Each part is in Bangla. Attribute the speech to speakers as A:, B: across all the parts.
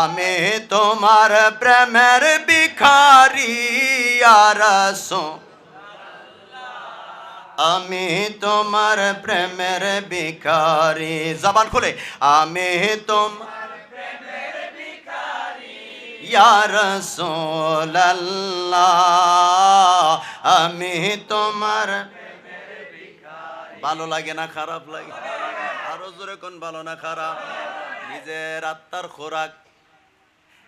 A: আমি তোমার প্রেমের ভিখারি আরসো আমি তোমার প্রেমের ভিখারি। জবান খুলে। আমি তোমার আমি তোমার ভালো লাগে না, খারাপ লাগে? আরও জোরে কোন ভালো না, খারাপ? নিজের আত্মার খোরাক।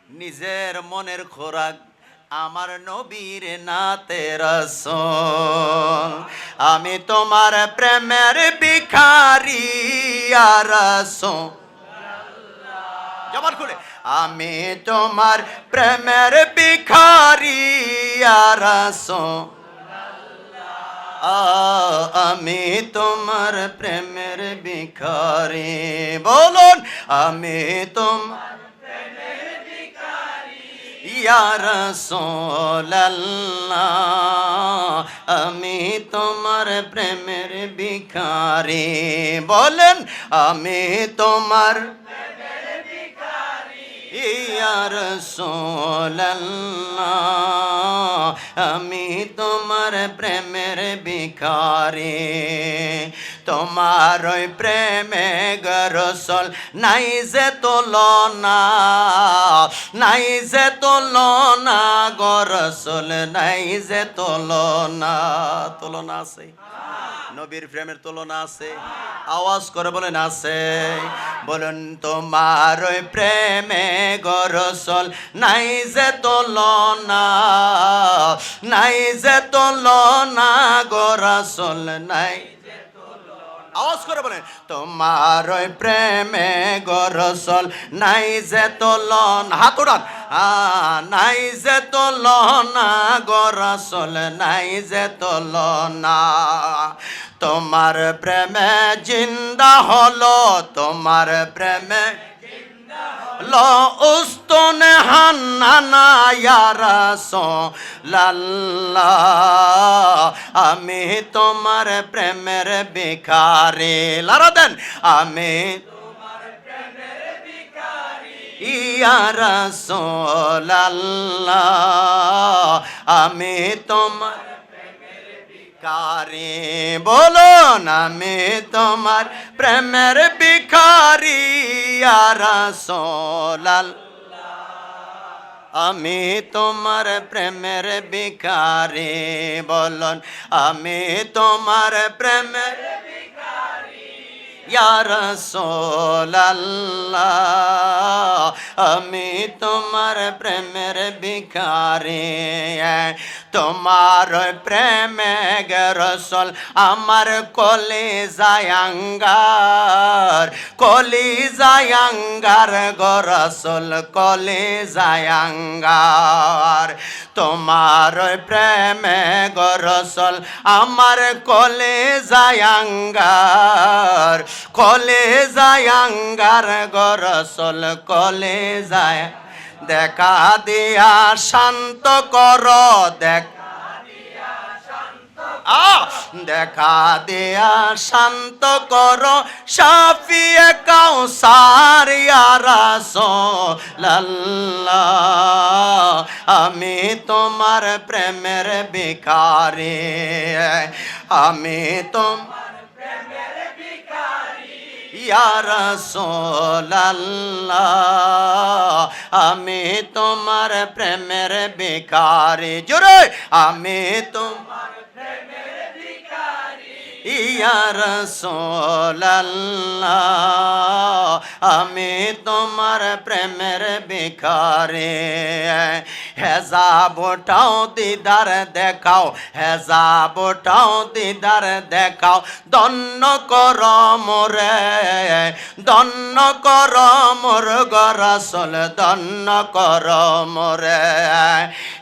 A: নিজের মনের খোরাক আমার নবীর নাতে রসল। আমি তোমার প্রেমের ভিখারি আর জবান খুলে। আমি তোমার প্রেমের ভিখারি আর আমি তোমার প্রেমের ভিখারি। বলুন, আমি তোমার আমি তোমার প্রেমের ভিখারি। বলেন আমি তোমার ইয়া রাসূলুল্লাহ আমি তোমার প্রেমের ভিখারি। তোমার ওই প্রেমে গরসল, নাই যে তুলনা, নাই যে তুলনা গরসল, নাই যে তুলনা তুলনা আছে। নবীর প্রেমের তুলনা আছে। আওয়াজ করে বলেন, আছে। বলুন, তোমার ওই প্রেমে গরসল, নাই যে তুলনা, নাই যে তুলনা গরসল, নাই আওয়াজ করে বলেন, তোমার ওই প্রেমে গরসল নাই যে তোলন। হাত উড়ান নাই যে তোলনা, গরসল নাই যে তোলনা। তোমার প্রেমে জিন্দা হলো, তোমার প্রেমে উস্তন হান্নানা ইয়ারাসো লাল্লা আমি তোমার প্রেমের ভিখারি। লারা দেন, আমি ইয়ারাসো লাল্লা আমি তোমার ভিখারি বলো আমি তোমার প্রেমের ভিখারি সোলাল আমি তোমার প্রেমের ভিখারি বলন আমি তোমার প্রেমের ইয়া রাসূলুল্লাহ, আমি তোমার প্রেমের ভিখারি। তোমার প্রেমে গরসল আমার কলে জায়াঙ্গার কলি জায়াঙ্গার গরসল কলে জায়াঙ্গার তোমার প্রেমে গরসল আমার কলে জায়াঙ্গার কলে জায়াঙ্গার গরসল কলে যায়। দেখা দিয়া শান্ত কর, দেখ দেখা দেয়া শান্ত কর, সাফিয়ে কাউসার লাল্লা আমি তোমার প্রেমের ভিখারি। আমি তোমার ইয়া রাসূলুল্লাহ আমি তোমার প্রেমের বেকারে জোরে আমি তোমার ইয়া রাসূলুল্লাহ আমি তোমার প্রেমের ভিখারি। হেজা বোটাও দিদার দেখাও হেজা বোটাও দিদার দেখাও। দন্ন কর মোরে দন্ন কর মোর গরসল দন্ন কর মোরে।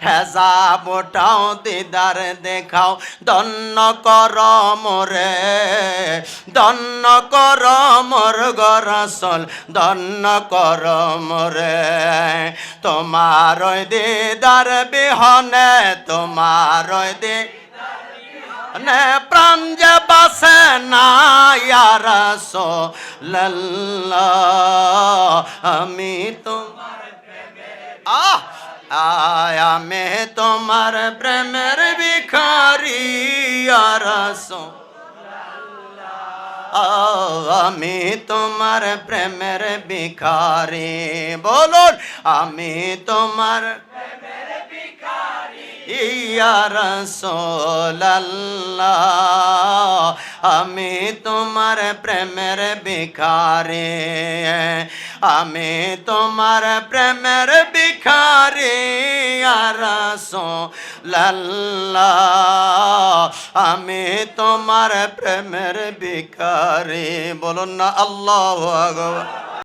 A: হেজা বোটাও দিদার দেখাও দন্ন কর মোরে দন্ন কর মোর গরসল দন্ন কর মোরে তোমার দিদার বিহনে, তোমার দি নে প্রাণ যে বাসে না রাসূলুল্লাহ আমি তোমার আহ! আয়, আমি তোমার প্রেমের ভিখারি রাসূল আমি তোমার প্রেমের ভিখারি। বলুন আমি তোমার ইয়া রাসূলুল্লাহ, আমি তোমার প্রেমের ভিখারি। আমি তোমার প্রেমের ভিখারি। রাসূলুল্লাহ আমি তোমার প্রেমের ভিখারি। বলুন না আল্লাহ আকবার।